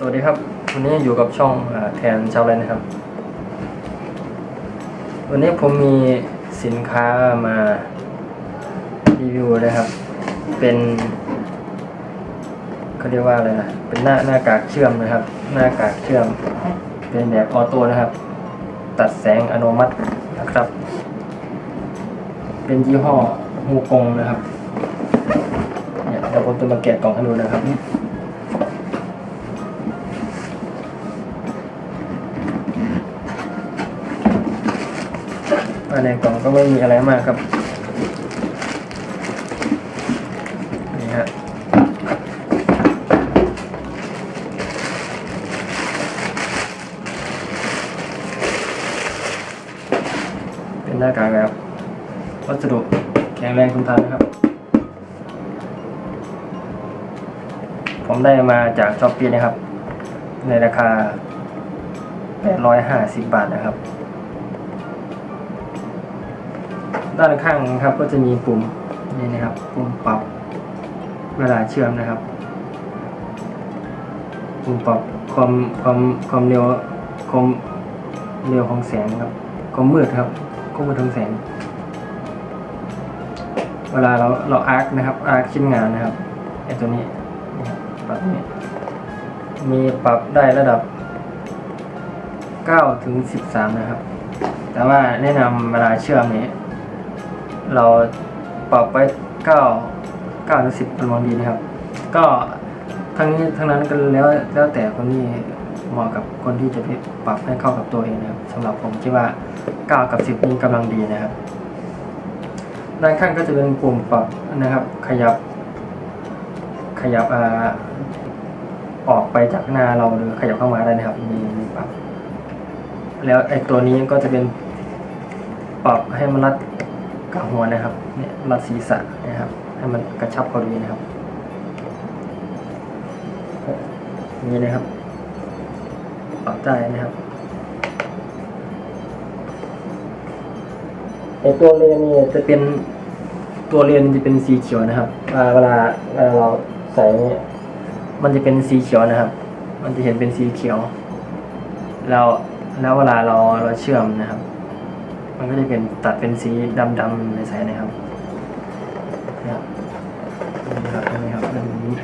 สวัสดีครับ วันนี้อยู่กับช่องแทนชาวไรนะครับ วันนี้ผมมีสินค้ามารีวิวนะครับ เป็นเขาเรียกว่าอะไรนะเป็นหน้าหน้ากากเชื่อมนะครับ หน้ากากเชื่อม เป็นแบบออโต้นะครับ ตัดแสงอนุมัตินะครับ เป็นยี่ห้อฮูกงนะครับเนี่ยเดี๋ยวผมจะมาแกะกล่องให้ดูนะครับายในกล่องก็ไม่มีอะไรมากครับ นี่ฮะเป็นหน้ากากแบบวัสดุแข็งแรงทนทานนะครับ ผมได้มาจากช้อปปี้นะครับ ในราคา 850 บาทนะครับ ด้านข้างนะครับ ก็จะมีปุ่มนี่นะครับ ปุ่มปรับเวลาเชื่อมนะครับ ปุ่มปรับความความความเร็วความเร็วของแสงครับความมืดครับความมืดของแสง เวลาเราเราอาร์คนะครับอาร์คชิ้นงานนะครับไอตัวนี้ปรับนี้มีปรับได้ระดับ9ถึง13 นะครับ แต่ว่าแนะนำเวลาเชื่อมนี้ เราปรับไปเก้าเก้าหรือสิบเป็นวันดีนะครับ ก็ทั้งนี้ทั้งนั้นก็แล้วแล้วแต่คนที่เหมาะกับคนที่จะปปรับให้เข้ากับตัวเองนะครับสำหรับผมคิดว่าเก้ากับสิบนี้กำลังดีนะครับ ด้านข้างก็จะเป็นปุ่มปรับนะครับ ขยับ ขยับอ่าออกไปจากหน้าเราหรือขยับเข้ามาได้นะครับมีมีปรับ แล้วไอ้ตัวนี้ก็จะเป็นปรับให้มันรัด กับหัวนะครับ เนี่ยรัดศีรษะนะครับ ให้มันกระชับพอดีนะครับนี้นะครับปรับได้นะครับไอตัวเลนนี่จะเป็นตัวเลนจะเป็นสีเขียวนะครับอ่าเวลาเวลาเราใส่เนี่ยมันจะเป็นสีเขียวนะครับ มันจะเห็นเป็นสีเขียว แล้วแล้วเวลาเราเราเชื่อมนะครับ มันก็จะเป็นตัดเป็นสีดำๆในใสๆนะครับนะครับนี่ครับนี่ครับแบบนี้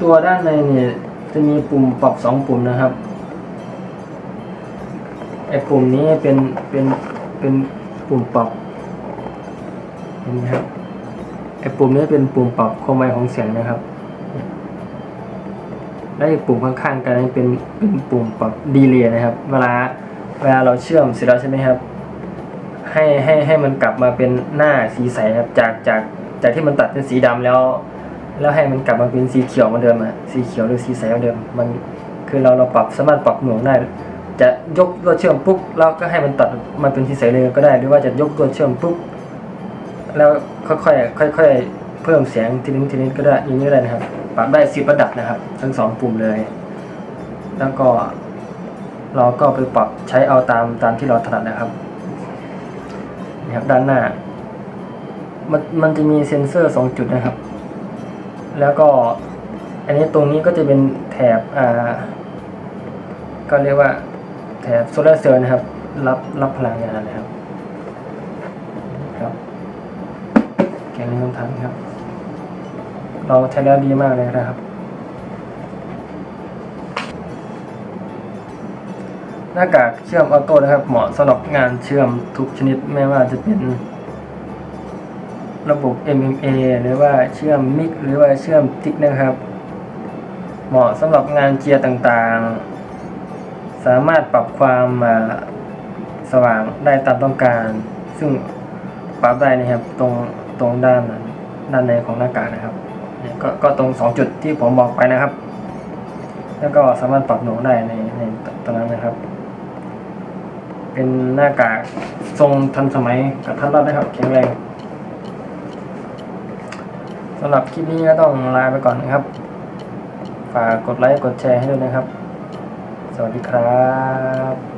ตัวด้านในเนี่ยจะมีปุ่มปรับสองปุ่มนะครับไอ้ปุ่มนี้เป็นเป็นเป็นปุ่มปรับเห็นไหมครับไอ้ปุ่มนี้เป็นปุ่มปรับความไวของเสียงนะครับ และอีกปุ่มข้างๆกันนี่เป็นเป็นปุ่มปรับดีเลย์นะครับ เวลาเวลาเราเชื่อมเสร็จแล้วใช่ไหมครับ ให้ให้ให้มันกลับมาเป็นหน้าสีใสครับจากจากจากที่มันตัดเป็นสีดำแล้ว แล้วให้มันกลับมาเป็นสีเขียวเหมือนเดิมอะสีเขียวหรือสีใสเหมือนเดิม มันคือเราเราปรับสามารถปรับหน่วงได้ จะยกตัวเชื่อมปุ๊บแล้วก็ให้มันตัดมันเป็นสีใสเลยก็ได้ หรือว่าจะยกตัวเชื่อมปุ๊บแล้วค่อยๆค่อยๆเพิ่มเสียงทีนิดทีนิดก็ได้อย่างนี้ได้นะครับ ปรับได้สิบระดับนะครับ ทั้งสองปุ่มเลย แล้วก็เราก็ไปปรับใช้เอาตามตามที่เราถนัดนะครับนี่ครับด้านหน้า มันมันจะมีเซ็นเซอร์สองจุดนะครับ แล้วก็อันนี้ตรงนี้ก็จะเป็นแถบอ่าก็เรียกว่าแถบโซลาร์เซลล์นะครับ รับรับพลังงานนะครับครับแกนนี้ต้องทำครับ เราใช้แล้วดีมากเลยนะครับ หน้ากากเชื่อมออโต้นะครับ เหมาะสำหรับงานเชื่อมทุกชนิดไม่ว่าจะเป็นระบบ MMA หรือว่าเชื่อมมิกหรือว่าเชื่อมติ๊กนะครับ เหมาะสำหรับงานเจียร์ต่างๆ สามารถปรับความสว่างได้ตามต้องการ ซึ่งปรับได้นะครับตรงตรงด้านด้านในของหน้ากากนะครับ ก็ก็ตรงสองจุดที่ผมบอกไปนะครับ แล้วก็สามารถปรับหน่วงได้ในในตรงนั้นนะครับ เป็นหน้ากากทรงทันสมัยกับทันรอดนะครับแข็งแรงสำหรับคลิปนี้ก็ต้องลาไปก่อนนะครับ ฝากกดไลค์กดแชร์ให้ด้วยนะครับ สวัสดีครับ